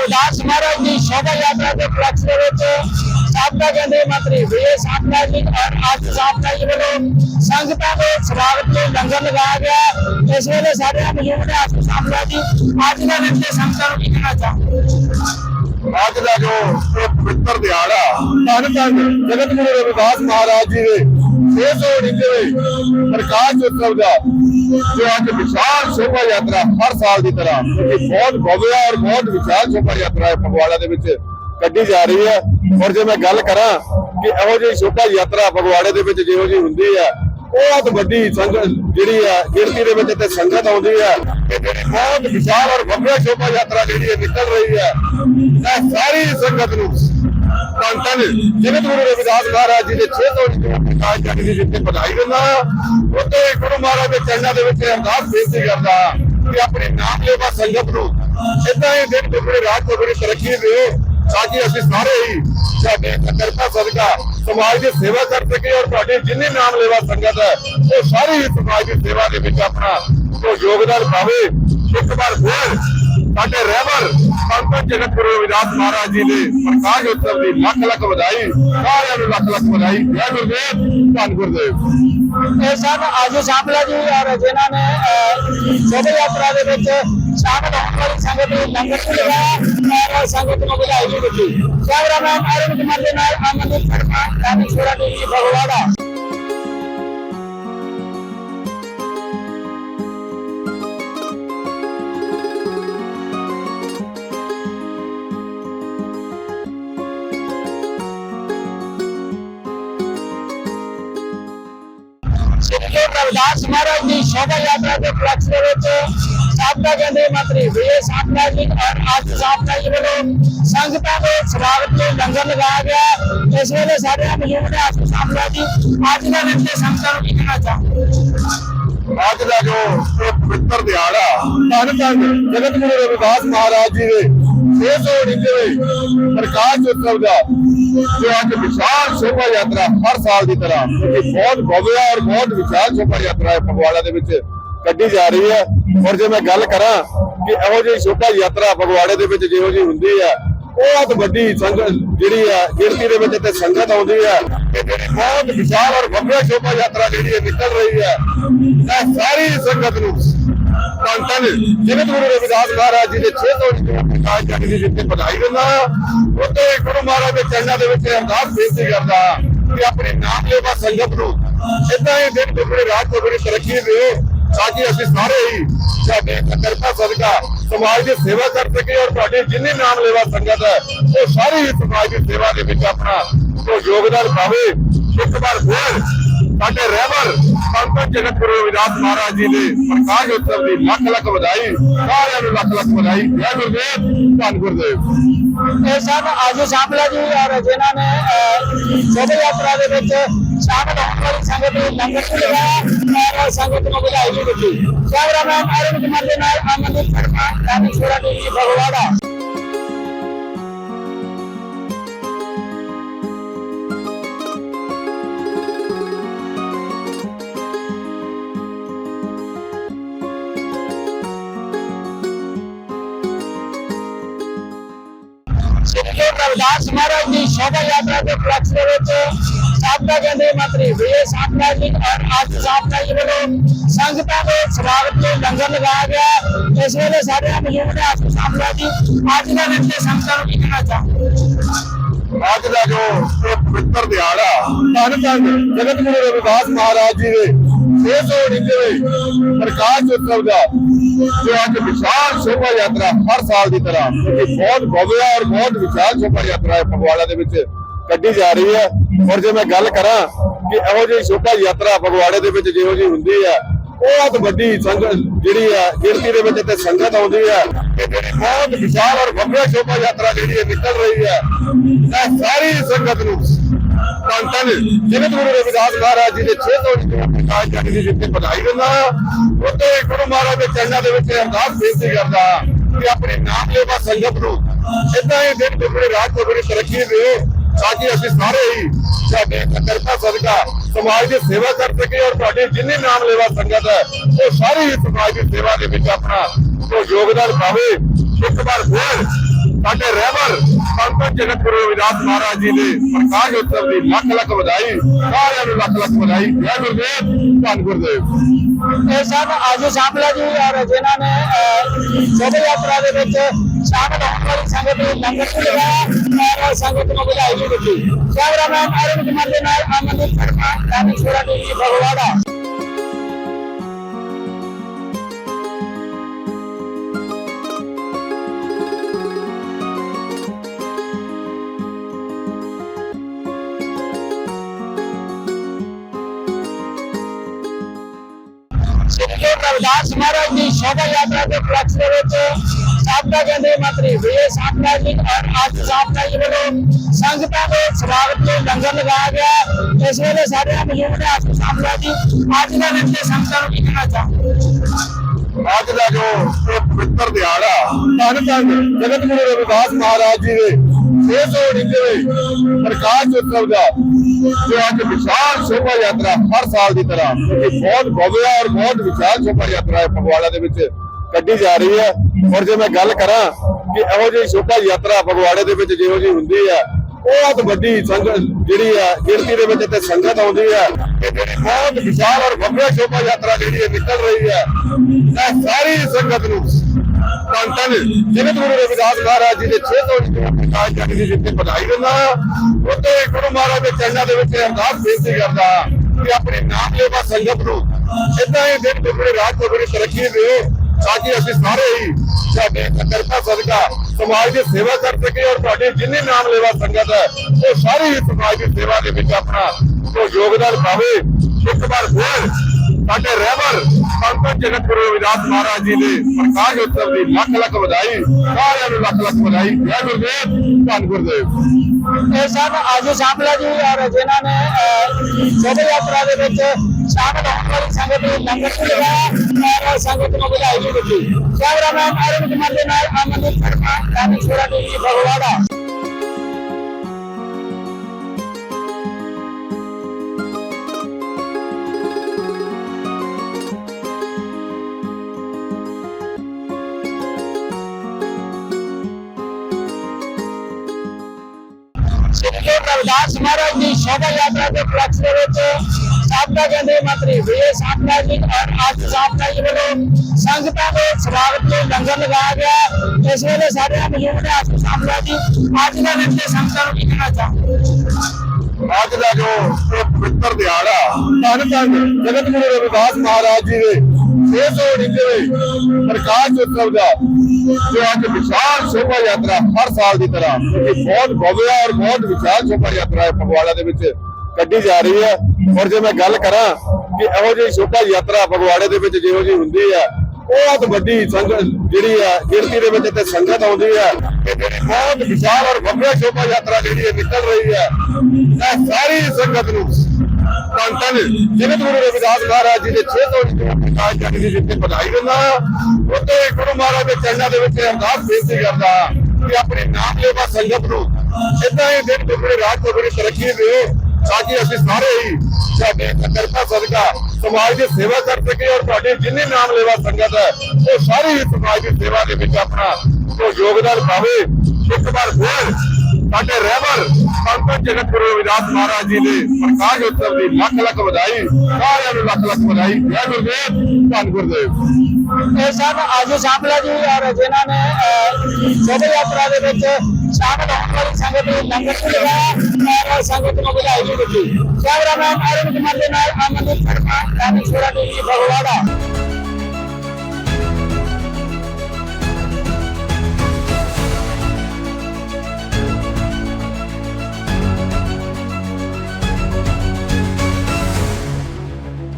ਰਵਿਦਾਸ ਮਹਾਰਾਜ ਦੀ ਸ਼ੋਭਾ ਯਾਤਰਾ ਦੇ ਪਲਕਸ਼ ਦੇ ਵਿੱਚ ਸਾਬਕਾ ਕੇਂਦਰੀ ਮੰਤਰੀ ਵੀਏ ਸਾਹਮਣਾ ਜੀ ਔਰ ਅੱਜ ਸਾਹਮਣਾ ਜੀ ਵੱਲੋਂ ਸੰਗਤਾਂ ਦੇ ਸਵਾਗਤ ਲਈ ਲੰਗਰ ਲਗਾਇਆ ਗਿਆ ਇਸ ਵੇਲੇ ਸਾਡੇ ਨਾਲ ਮੌਜੂਦ ਨੇ ਅੱਜ ਸਾਹਮਣਾ ਜੀ। ਅੱਜ ਦੇ ਦਿਨ ਤੇ ਸੰਗਤਾਂ ਨੂੰ ਕੀ ਕਹਿਣਾ ਚਾਹੁੰਦੇ ਅੱਜ ਦਾ ਜੋ ਪਵਿੱਤਰ ਦਿਹਾੜਾ ਧੰਨ ਧੰਨ। ਜਗਤ ਗੁਰੂ ਰਵਿਦਾਸ ਮਹਾਰਾਜ ਜੀ ਦੇ 699 ਪ੍ਰਕਾਸ਼ ਉਤਸਵ ਦਾ ਜੋ ਅੱਜ ਵਿਸ਼ਾਲ ਸ਼ੋਭਾ ਯਾਤਰਾ ਹਰ ਸਾਲ ਦੀ ਤਰ੍ਹਾਂ। ਕਿਉਂਕਿ ਬਹੁਤ ਭਵਯ ਔਰ ਬਹੁਤ ਵਿਸ਼ਾਲ ਸ਼ੋਭਾ ਯਾਤਰਾ ਫਗਵਾੜਾ ਦੇ ਵਿੱਚ ਕੱਢੀ ਜਾ ਰਹੀ ਹੈ। ਔਰ ਜੇ ਮੈਂ ਗੱਲ ਕਰਾਂ ਕਿ ਇਹੋ ਜਿਹੀ ਸ਼ੋਭਾ ਯਾਤਰਾ ਫਗਵਾੜੇ ਦੇ ਵਿੱਚ ਜਿਹੋ ਜਿਹੀ ਹੁੰਦੀ ਹੈ, ਬਹੁਤ ਵੱਡੀ ਸੰਗਤ ਜਿਹੜੀ ਹੈ, ਗਿਣਤੀ ਦੇ ਵਿੱਚ ਤੇ ਸੰਗਤ ਆਉਂਦੀ ਹੈ। ਤੇ ਜਿਹੜੀ ਬਹੁਤ ਵਿਸ਼ਾਲ ਔਰ ਭਵਯ ਸ਼ੋਭਾ ਯਾਤਰਾ ਜਿਹੜੀ ਨਿਕਲ ਰਹੀ ਹੈ ਮੈਂ ਸਾਰੀ ਸੰਗਤ ਨੂੰ ਧੰਨ ਧੰਨ ਗੁਰੂ ਰਵਿਦਾਸ ਮਹਾਰਾਜ ਜੀ ਦੇ 600 ਪ੍ਰਕਾਸ਼ ਜਗ ਦੀ ਜਿੱਥੇ ਵਧਾਈ ਦਿੰਦਾ ਉੱਤੇ ਗੁਰੂ ਮਹਾਰਾਜ ਦੇ ਚਰਨਾਂ ਦੇ ਵਿੱਚ ਅਰਦਾਸ ਬੇਨਤੀ ਕਰਦਾ ਕਿ ਆਪਣੀ ਨਾਮ ਲੇਵਾ ਸੰਗਤ ਨੂੰ। ਇਦਾਂ ਹੀ ਦਿਨ ਦੁਗਣੇ, ਰਾਤ ਦੁਗਣੀ ਤਰੱਕੀ ਦਿਓ, ਤਾਂ ਕਿ ਅਸੀਂ ਸਾਰੇ ਹੀ ਸਾਡੇ ਕਿਰਪਾ ਸਦਕਾ ਸਮਾਜ ਦੀ ਸੇਵਾ ਕਰ ਸਕੀਏ ਔਰ ਤੁਹਾਡੀ ਜਿੰਨੀ ਨਾਮ ਲੇਵਾ ਸੰਗਤ ਹੈ ਉਹ ਸਾਰੀ ਹੀ ਸਮਾਜ ਦੀ ਸੇਵਾ ਦੇ ਵਿੱਚ ਆਪਣਾ ਜੋ ਯੋਗਦਾਨ ਪਾਵੇ। ਇੱਕ ਵਾਰ ਫਿਰ ਸਾਡੇ ਰਹਿਬਰ ਸੰਤ ਜਗਤ ਗੁਰੂ ਰਵਿਦਾਸ ਮਹਾਰਾਜ ਜੀ ਦੇ ਪ੍ਰਕਾਸ਼ ਉਤਸਵ ਦੀ ਲੱਖ ਲੱਖ ਵਧਾਈ ਸਾਰਿਆਂ ਨੂੰ ਲੱਖ ਲੱਖ ਵਧਾਈ। ਜੈ ਗੁਰਦੇਵ ਧੰਨ ਗੁਰਦੇਵ। ਇਹ ਸਨ ਅੱਜ ਸਾਹਮਣਾ ਜੀ ਔਰ ਜਿਨ੍ਹਾਂ ਨੇ ਅਹ, ਯਾਤਰਾ ਦੇ ਵਿੱਚ ਸ਼ਾਮਲ ਹੋਣ ਵਾਲੀ ਸੰਗਤ ਨੂੰ ਲੰਗਰ ਲਗਾਇਆ ਔਰ ਸੰਗਤ ਨੂੰ ਵਧਾਈ ਵੀ ਦਿੱਤੀ। ਕੈਮਰਾਮੈਨ ਅਰੁਣ ਕੁਮਾਰ ਦੇ ਨਾਲ ਅਮਨਦੀਪ ਸ਼ਰਮਾ ਕਾਨੀ ਛੋੜਾ ਟੀਵੀ ਫਗਵਾੜਾ। ਗੁਰੂ ਮਹਾਰਾਜ ਦੀ ਸ਼ੋਭਾ ਯਾਤਰਾ ਦੇ ਪਲਕਸ਼ ਦੇ ਵਿੱਚ ਸਾਬਕਾ ਕੇਂਦਰੀ ਮੰਤਰੀ ਵੀਏ ਸਾਹਮਣਾ ਜੀ ਔਰ ਅੱਜ ਸਾਹਮਣਾ ਜੀ ਵੱਲੋਂ ਸੰਗਤਾਂ ਦੇ ਸਵਾਗਤ ਲਈ ਲੰਗਰ ਲਗਾਇਆ ਗਿਆ ਇਸ ਵੇਲੇ ਸਾਡੇ ਮੌਜੂਦ ਨੇ। ਅੱਜ ਸਾਹਮਣਾ ਜੀ, ਅੱਜ ਦੇ ਦਿਨ ਤੇ ਸੰਗਤਾਂ ਨੂੰ ਕੀ ਕਹਿਣਾ ਚਾਹੁੰਦੇ ਅੱਜ ਦਾ ਜੋ ਪਵਿੱਤਰ ਦਿਹਾੜਾ ਧੰਨ ਧੰਨ ਜਗਤ ਗੁਰੂ ਰਵਿਦਾਸ ਮਹਾਰਾਜ ਜੀ ਦੇ 699 ਪ੍ਰਕਾਸ਼ ਉਤਸਵ ਦਾ ਜੋ ਅੱਜ ਵਿਸ਼ਾਲ ਸ਼ੋਭਾ ਯਾਤਰਾ ਹਰ ਸਾਲ ਦੀ ਤਰ੍ਹਾਂ। ਕਿਉਂਕਿ ਬਹੁਤ ਭਵਯ ਔਰ ਬਹੁਤ ਵਿਸ਼ਾਲ ਸ਼ੋਭਾ ਯਾਤਰਾ ਹੈ ਫਗਵਾੜਾ ਦੇ ਵਿੱਚ ਕੱਢੀ ਜਾ ਰਹੀ ਹੈ। ਔਰ ਜੇ ਮੈਂ ਗੱਲ ਕਰਾਂ ਕਿ ਇਹੋ ਜਿਹੀ ਸ਼ੋਭਾ ਯਾਤਰਾ ਫਗਵਾੜੇ ਦੇ ਵਿੱਚ ਜਿਹੋ ਜਿਹੀ ਹੁੰਦੀ ਹੈ ਬਹੁਤ ਵੱਡੀ ਸੰਗਤ ਜਿਹੜੀ ਹੈ ਗਿਣਤੀ ਦੇ ਵਿੱਚ ਤੇ ਸੰਗਤ ਆਉਂਦੀ ਹੈ। ਤੇ ਜਿਹੜੀ ਬਹੁਤ ਵਿਸ਼ਾਲ ਔਰ ਭਵਯ ਸ਼ੋਭਾ ਯਾਤਰਾ ਜਿਹੜੀ ਹੈ ਨਿਕਲ ਰਹੀ ਹੈ ਮੈਂ ਸਾਰੀ ਸੰਗਤ ਨੂੰ ਧੰਨ ਧੰਨ ਗੁਰੂ ਰਵਿਦਾਸ ਮਹਾਰਾਜ ਜੀ ਦੇ 600 ਪ੍ਰਕਾਸ਼ ਜਗ ਦੀ ਜਿੱਥੇ ਵਧਾਈ ਦਿੰਦਾ ਉੱਤੇ ਗੁਰੂ ਮਹਾਰਾਜ ਦੇ ਚਰਨਾਂ ਦੇ ਵਿੱਚ ਅਰਦਾਸ ਬੇਨਤੀ ਕਰਦਾ ਕਿ ਆਪਣੀ ਨਾਮ ਲੇਵਾ ਸੰਗਤ ਨੂੰ ਇਦਾਂ ਹੀ ਦਿਨ ਦੁਗਣੇ ਰਾਤ ਦੁਗਣੀ ਤਰੱਕੀ ਦਿਓ, ਤਾਂ ਅਸੀਂ ਸਾਰੇ ਹੀ ਸਾਡੇ ਕਿਰਪਾ ਸਦਕਾ ਸਮਾਜ ਦੀ ਸੇਵਾ ਕਰ ਸਕੇ ਔਰ ਤੁਹਾਡੀ ਜਿੰਨੀ ਨਾਮ ਲੇਵਾ ਸੰਗਤ ਹੈ, ਉਹ ਸਾਰੀ ਹੀ ਸਮਾਜ ਦੀ ਸੇਵਾ ਦੇ ਵਿੱਚ ਆਪਣਾ ਜੋ ਯੋਗਦਾਨ ਪਾਵੇ। ਇੱਕ ਵਾਰ ਫਿਰ ਸਾਡੇ ਰਹਿਬਰ ਸੰਤ ਜਗਤ ਗੁਰੂ ਰਵਿਦਾਸ ਮਹਾਰਾਜ ਜੀ ਦੇ ਪ੍ਰਕਾਸ਼ ਉਤਸਵ ਦੀ ਲੱਖ ਲੱਖ ਵਧਾਈ, ਸਾਰਿਆਂ ਨੂੰ ਲੱਖ ਲੱਖ ਵਧਾਈ। ਜੈ ਗੁਰਦੇਵ, ਧੰਨ ਗੁਰਦੇਵ। ਇਹ ਸਨ ਅੱਜ ਸਾਹਮਣਾ ਜੀ ਔਰ ਜਿਨ੍ਹਾਂ ਨੇ ਸ਼ੋਭਾ ਯਾਤਰਾ ਦੇ ਵਿੱਚ ਸ਼ਾਮਲ ਹੋਣ ਵਾਲੀ ਸੰਗਤ ਨੂੰ ਲੰਗਰ ਲਗਾਇਆ ਔਰ ਸੰਗਤ ਨੂੰ ਵਧਾਈ ਵੀ ਦਿੱਤੀ। ਕੈਮਰਾਮੈਨ ਅਰੁਣ ਕੁਮਾਰ ਦੇ ਨਾਲ ਅਮਨਦੀਪ ਸ਼ਰਮਾ ਕਾਨੀ ਟੀਵੀ, ਫਗਵਾੜਾ। ਗੁਰੂ ਰਵਿਦਾਸ ਮਹਾਰਾਜ ਦੀ ਸ਼ੋਭਾ ਯਾਤਰਾ ਦੇ ਪਲਕਸ਼ ਦੇ ਵਿੱਚ ਸਾਬਕਾ ਕੇਂਦਰੀ ਮੰਤਰੀ ਵੀਏ ਸਾਹਮਣਾ ਜੀ ਔਰ ਅੱਜ ਸਾਹਮਣਾ ਜੀ ਵੱਲੋਂ ਸੰਗਤਾਂ ਦੇ ਸਵਾਗਤ ਲਈ ਲੰਗਰ ਲਗਾਇਆ ਗਿਆ ਇਸ ਵੇਲੇ ਸਾਡੇ ਮੌਜੂਦ ਨੇ ਅੱਜ ਸਾਹਮਣਾ ਜੀ। ਅੱਜ ਦੇ ਦਿਨ ਤੇ ਸੰਗਤਾਂ ਨੂੰ ਕੀ ਕਹਿਣਾ ਚਾਹੁੰਦੇ ਅੱਜ ਦਾ ਜੋ ਪਵਿੱਤਰ ਦਿਹਾੜਾ ਧੰਨ ਧੰਨ ਜਗਤ ਗੁਰੂ ਰਵਿਦਾਸ ਮਹਾਰਾਜ ਜੀ ਦੇ 699 ਪ੍ਰਕਾਸ਼ ਉਤਸਵ ਦਾ ਜੋ ਅੱਜ ਵਿਸ਼ਾਲ ਸ਼ੋਭਾ ਯਾਤਰਾ ਹਰ ਸਾਲ ਦੀ ਤਰ੍ਹਾਂ। ਕਿਉਂਕਿ ਬਹੁਤ ਭਵਯ ਔਰ ਬਹੁਤ ਵਿਸ਼ਾਲ ਸ਼ੋਭਾ ਯਾਤਰਾ ਹੈ ਫਗਵਾੜਾ ਦੇ ਵਿੱਚ ਕੱਢੀ ਜਾ ਰਹੀ ਹੈ। ਔਰ ਜੇ ਮੈਂ ਗੱਲ ਕਰਾਂ ਕਿ ਇਹੋ ਜਿਹੀ ਸ਼ੋਭਾ ਯਾਤਰਾ ਫਗਵਾੜੇ ਦੇ ਵਿੱਚ ਜਿਹੋ ਜਿਹੀ ਹੁੰਦੀ ਹੈ ਬਹੁਤ ਵੱਡੀ ਸੰਗਤ ਜਿਹੜੀ ਹੈ, ਗਿਣਤੀ ਦੇ ਵਿੱਚ ਤੇ ਸੰਗਤ ਆਉਂਦੀ ਹੈ। ਤੇ ਜਿਹੜੀ ਬਹੁਤ ਵਿਸ਼ਾਲ ਔਰ ਭਵਯ ਸ਼ੋਭਾ ਯਾਤਰਾ ਜਿਹੜੀ ਹੈ, ਨਿਕਲ ਰਹੀ ਹੈ, ਇਹ ਸਾਰੀ ਸੰਗਤ ਨੂੰ ਧੰਨ ਧੰਨ ਜਗਤ ਗੁਰੂ ਰਵਿਦਾਸ ਮਹਾਰਾਜ ਜੀ ਦੇ 600 ਪ੍ਰਕਾਸ਼ ਜਗ ਦੀ ਜਿੱਥੇ ਵਧਾਈ ਦਿੰਦਾ ਉੱਤੇ ਗੁਰੂ ਮਹਾਰਾਜ ਦੇ ਚਰਨਾਂ ਦੇ ਵਿੱਚ ਅਰਦਾਸ ਬੇਨਤੀ ਕਰਦਾ ਕਿ ਆਪਣੀ ਨਾਮ ਲੇਵਾ ਸੰਗਤ ਨੂੰ। ਇਦਾਂ ਹੀ ਦਿਨ ਦੁਗਣੇ, ਰਾਤ ਦੁਗਣੀ ਤਰੱਕੀ ਦਿਓ, ਤਾਂ ਕਿ ਅਸੀਂ ਸਾਰੇ ਹੀ ਸਾਡੇ ਕਿਰਪਾ ਸਦਕਾ ਸਮਾਜ ਦੀ ਸੇਵਾ ਕਰ ਸਕੀਏ ਔਰ ਤੁਹਾਡੀ ਜਿੰਨੀ ਨਾਮ ਲੇਵਾ ਸੰਗਤ ਹੈ, ਉਹ ਸਾਰੀ ਹੀ ਸਮਾਜ ਦੀ ਸੇਵਾ ਦੇ ਵਿੱਚ ਆਪਣਾ ਜੋ ਯੋਗਦਾਨ ਪਾਵੇ। ਇੱਕ ਵਾਰ ਫਿਰ ਸਾਡੇ ਰਹਿਬਰ ਸੰਤ ਜਗਤ ਗੁਰੂ ਰਵਿਦਾਸ ਮਹਾਰਾਜ ਜੀ ਦੇ ਪ੍ਰਕਾਸ਼ ਉਤਸਵ ਦੀ ਲੱਖ ਲੱਖ ਵਧਾਈ, ਸਾਰਿਆਂ ਨੂੰ ਲੱਖ ਲੱਖ ਵਧਾਈ। ਜੈ ਗੁਰਦੇਵ, ਧੰਨ ਗੁਰਦੇਵ। ਇਹ ਸਨ ਅੱਜ ਸਾਂਪਲਾ ਜੀ ਔਰ ਜਿਨ੍ਹਾਂ ਨੇ ਸ਼ੋਭਾ ਯਾਤਰਾ ਦੇ ਵਿੱਚ ਸ਼ਾਮਲ ਹੋਣ ਵਾਲੀ ਸੰਗਤ ਨੂੰ ਲੰਗਰ ਲਗਾਇਆ ਔਰ ਸੰਗਤ ਨੂੰ ਵਧਾਈ ਵੀ ਦਿੱਤੀ। ਕੈਮਰਾਮੈਨ ਅਰੁਣ ਕੁਮਾਰ ਦੇ ਨਾਲ ਅਮਨਦੀਪ ਖੜਕਾ ਰਾਮੇਸ਼ਵਰਾ ਟੀਵੀ ਫਗਵਾੜਾ। ਰਵਿਦਾਸ ਮਹਾਰਾਜ ਦੀ ਸ਼ੋਭਾ ਯਾਤਰਾ ਦੇ ਉਪਲਕਸ਼ ਦੇ ਵਿੱਚ ਸਾਬਕਾ ਕੇਂਦਰੀ ਮੰਤਰੀ ਵੀਏ ਸਾਪਨਾ ਜੀ ਔਰ ਅੱਜ ਸਾਪਨਾ ਵੱਲੋਂ ਸੰਗਤਾਂ ਦੇ ਸਵਾਗਤ ਲਈ ਲੰਗਰ ਲਗਾਇਆ ਗਿਆ ਇਸ ਵੇਲੇ ਸਾਡੇ ਨਾਲ ਮੌਜੂਦ ਨੇ ਅੱਜ ਸਾਪਨਾ ਜੀ। ਅੱਜ ਦਾ ਦਿਨ ਤੇ ਸੰਗਤਾਂ ਨੂੰ ਕੀ ਕਹਿਣਾ ਚਾਹੁੰਦੇ ਅੱਜ ਦਾ ਜੋ ਪਵਿੱਤਰ ਦਿਹਾੜਾ ਧੰਨ ਧੰਨ ਜਗਤ ਗੁਰੂ ਰਵਿਦਾਸ ਮਹਾਰਾਜ ਜੀ ਦੇ 600 ਡਿੱਗੇ ਹੋਏ ਪ੍ਰਕਾਸ਼ ਉਤਸਵ ਦਾ ਜੋ ਅੱਜ ਵਿਸ਼ਾਲ ਸ਼ੋਭਾ ਯਾਤਰਾ ਹਰ ਸਾਲ ਦੀ ਤਰ੍ਹਾਂ। ਕਿਉਂਕਿ ਬਹੁਤ ਭਵਿਆ ਔਰ ਬਹੁਤ ਵਿਸ਼ਾਲ ਸ਼ੋਭਾ ਯਾਤਰਾ ਫਗਵਾੜਾ ਦੇ ਵਿੱਚ ਕੱਢੀ ਜਾ ਰਹੀ ਹੈ। ਔਰ ਜੇ ਮੈਂ ਗੱਲ ਕਰਾਂ ਕਿ ਇਹੋ ਜਿਹੀ ਸ਼ੋਭਾ ਯਾਤਰਾ ਫਗਵਾੜੇ ਦੇ ਵਿੱਚ ਜਿਹੋ ਜੀ ਹੁੰਦੀ ਹੈ, ਬਹੁਤ ਵੱਡੀ ਸੰਗਤ ਜਿਹੜੀ ਹੈ, ਗਿਣਤੀ ਦੇ ਵਿੱਚ ਤੇ ਸੰਗਤ ਆਉਂਦੀ ਹੈ। ਇਹ ਜਿਹੜੀ ਬਹੁਤ ਵਿਸ਼ਾਲ ਔਰ ਭਵਿਆ ਸ਼ੋਭਾ ਯਾਤਰਾ ਜਿਹੜੀ ਨਿਕਲ ਰਹੀ ਹੈ, ਇਹ ਸਾਰੀ ਸੰਗਤ ਨੂੰ ਧੰਨ ਧੰਨ ਗੁਰੂ ਰਵਿਦਾਸ ਮਹਾਰਾਜ ਜੀ ਦੇ 600 ਪ੍ਰਕਾਸ਼ ਜਗ ਦੀ ਜਿੱਤੇ ਵਧਾਈ ਦਿੰਦਾ ਉੱਤੇ ਗੁਰੂ ਮਹਾਰਾਜ ਦੇ ਚਰਨਾਂ ਦੇ ਵਿੱਚ ਅਰਦਾਸ ਬੇਨਤੀ ਕਰਦਾ ਕਿ ਆਪਣੀ ਨਾਮ ਲੇਵਾ ਸੰਗਤ ਨੂੰ। ਇਦਾਂ ਹੀ ਦਿਨ ਦੁਗਣੇ ਰਾਤ ਦੁਗਣੀ ਤਰੱਕੀ ਦਿਓ। ਤਾਂ ਅਸੀਂ ਸਾਰੇ ਹੀ ਸਾਡੇ ਕਿਰਪਾ ਸਦਕਾ ਸਮਾਜ ਦੀ ਸੇਵਾ ਕਰ ਸਕੇ ਔਰ ਤੁਹਾਡੀ ਜਿੰਨੀ ਨਾਮ ਲੇਵਾ ਸੰਗਤ ਹੈ, ਉਹ ਸਾਰੀ ਹੀ ਸਮਾਜ ਦੀ ਸੇਵਾ ਦੇ ਵਿੱਚ ਆਪਣਾ ਜੋ ਯੋਗਦਾਨ ਪਾਵੇ। ਇੱਕ ਵਾਰ ਫਿਰ ਸਾਡੇ ਰਹਿਬਰ ਸੰਤ ਜਗਤ ਗੁਰੂ ਰਵਿਦਾਸ ਮਹਾਰਾਜ ਜੀ ਦੇ ਪ੍ਰਕਾਸ਼ ਉਤਸਵ ਦੀ ਲੱਖ ਲੱਖ ਵਧਾਈ ਸਾਰਿਆਂ ਨੂੰ ਲੱਖ ਲੱਖ ਵਧਾਈ। ਜੈ ਗੁਰਦੇਵ ਧੰਨ ਗੁਰਦੇਵ। ਇਹ ਸਨ ਆਜੂ ਸਾਂਪਲਾ ਜੀ ਔਰ ਜਿਨ੍ਹਾਂ ਨੇ ਅਹ, ਯਾਤਰਾ ਦੇ ਵਿੱਚ ਸ਼ਾਮਲ ਹੋਣ ਵਾਲੀ ਸੰਗਤ ਨੂੰ ਲੰਗਰ ਵੀ ਔਰ ਸੰਗਤ ਨੂੰ ਵਧਾਈ ਵੀ ਦਿੱਤੀ। ਕੈਮਰਾਮੈਨ ਅਰੁਣ ਕੁਮਾਰ ਦੇ ਨਾਲ ਅਮਨਦੀਪ ਖੜਕਾ ਰਾਮੇਸ਼ਵਰਾ ਟੀਵੀ ਫਗਵਾੜਾ। ਗੁਰੂ ਰਵਿਦਾਸ ਮਹਾਰਾਜ ਦੀ ਸ਼ੋਭਾ ਯਾਤਰਾ ਦੇ ਉਪਲਕਸ਼ ਦੇ ਵਿੱਚ ਸਾਬਕਾ ਕੇਂਦਰੀ ਮੰਤਰੀ ਵੀਏ ਸਾਪਨਾ ਜੀ ਔਰ ਅੱਜ ਸਾਪਨਾ ਜੀ ਵੱਲੋਂ ਸੰਗਤਾਂ ਦੇ ਸਵਾਗਤ ਲਈ ਲੰਗਰ ਲਗਾਇਆ ਗਿਆ ਇਸ ਵੇਲੇ ਸਾਡੇ ਨਾਲ ਮੌਜੂਦ ਨੇ। ਅੱਜ ਸਾਪਨਾ ਜੀ, ਅੱਜ ਦਾ ਦਿਨ ਤੇ ਸੰਗਤਾਂ ਨੂੰ ਕੀ ਕਹਿਣਾ ਚਾਹੁੰਦੇ ਅੱਜ ਦਾ ਜੋ ਇਹ ਪਵਿੱਤਰ ਦਿਹਾੜਾ, ਧੰਨ ਧੰਨ ਜਗਤ ਗੁਰੂ ਰਵਿਦਾਸ ਮਹਾਰਾਜ ਜੀ ਦੇ 699ਵੇਂ ਪ੍ਰਕਾਸ਼ ਉਤਸਵ ਦਾ ਤੇ ਅੱਜ ਵਿਸ਼ਾਲ ਸ਼ੋਭਾ ਯਾਤਰਾ ਹਰ ਸਾਲ ਦੀ ਤਰ੍ਹਾਂ ਇਹ ਬਹੁਤ ਭਵਿਆ ਔਰ ਬਹੁਤ ਵਿਸ਼ਾਲ ਸ਼ੋਭਾ ਯਾਤਰਾ ਹੈ ਫਗਵਾੜਾ ਦੇ ਵਿੱਚ ਕੱਢੀ ਜਾ ਰਹੀ ਹੈ। ਔਰ ਜੇ ਮੈਂ ਗੱਲ ਕਰਾਂ ਕਿ ਇਹੋ ਜਿਹੀ ਸ਼ੋਭਾ ਯਾਤਰਾ ਫਗਵਾੜੇ ਦੇ ਵਿੱਚ ਜਿਹੋ ਜੀ ਹੁੰਦੀ ਹੈ ਬਹੁਤ ਵੱਡੀ ਸੰਗਤ ਜਿਹੜੀ ਹੈ, ਗਿਣਤੀ ਦੇ ਵਿੱਚ ਇੱਥੇ ਸੰਗਤ ਆਉਂਦੀ ਹੈ। ਬਹੁਤ ਵਿਸ਼ਾਲ ਔਰ ਭਵਿਆ ਸ਼ੋਭਾ ਯਾਤਰਾ ਜਿਹੜੀ ਨਿਕਲ ਰਹੀ ਹੈ ਮੈਂ ਸਾਰੀ ਸੰਗਤ ਨੂੰ ਧੰਨ ਧੰਨ ਗੁਰੂ ਰਵਿਦਾਸ ਮਹਾਰਾਜ ਜੀ ਦੇ 600 ਪ੍ਰਕਾਸ਼ ਜਗ ਦੀ ਜਿੱਤੇ ਵਧਾਈ ਦਿੰਦਾ ਉੱਤੇ ਗੁਰੂ ਮਹਾਰਾਜ ਦੇ ਚਰਨਾਂ ਦੇ ਵਿੱਚ ਅਰਦਾਸ ਬੇਨਤੀ ਕਰਦਾ ਕਿ ਆਪਣੀ ਨਾਮ ਲੇਵਾ ਸੰਗਤ ਨੂੰ ਇਦਾਂ ਹੀ ਦਿਨ ਦੁਗਣੇ, ਰਾਤ ਦੁਗਣੀ ਤਰੱਕੀ ਦਿਓ ਤਾਂ ਕਿ ਅਸੀਂ ਸਾਰੇ ਹੀ ਸਾਡੇ ਕਿਰਪਾ ਸਦਕਾ ਸਮਾਜ ਦੀ ਸੇਵਾ ਕਰ ਸਕੀਏ ਔਰ ਤੁਹਾਡੀ ਜਿੰਨੀ ਨਾਮ ਲੇਵਾ ਸੰਗਤ ਹੈ, ਉਹ ਸਾਰੀ ਹੀ ਸਮਾਜ ਦੀ ਸੇਵਾ ਦੇ ਵਿੱਚ ਆਪਣਾ ਯੋਗਦਾਨ ਪਾਵੇ। ਇੱਕ ਵਾਰ ਫਿਰ ਸਾਡੇ ਰਹਿਬਰ ਸੰਤ ਜਗਤ ਗੁਰੂ ਰਵਿਦਾਸ ਮਹਾਰਾਜ ਜੀ ਦੇ ਪ੍ਰਕਾਸ਼ ਉਤਸਵ ਦੀ ਲੱਖ ਲੱਖ ਵਧਾਈ। ਸਾਰਿਆਂ ਨੂੰ ਲੱਖ ਲੱਖ ਵਧਾਈ। ਜੈ ਗੁਰਦੇਵ, ਧੰਨ ਗੁਰਦੇਵ। ਇਹ ਸਨ ਅੱਜ ਸਾਂਪਲਾ ਜੀ ਔਰ ਜਿਨ੍ਹਾਂ ਨੇ ਸ਼ੋਭਾ ਯਾਤਰਾ ਦੇ ਵਿੱਚ ਸ਼ਾਮਲ ਹੋਣ ਵਾਲੀ ਸੰਗਤ ਨੂੰ ਲੰਗਰ ਲਗਾਇਆ ਔਰ ਸੰਗਤ ਨੂੰ ਵਧਾਈ ਵੀ ਦਿੱਤੀ। ਕੈਮਰਾਮੈਨ ਅਰੁਣ ਕੁਮਾਰ ਦੇ ਨਾਲ ਅਮਨਦੀਪ ਖੜਕਾ ਰਾਮੇਸ਼ਵਰਾ ਟੀਵੀ, ਫਗਵਾੜਾ।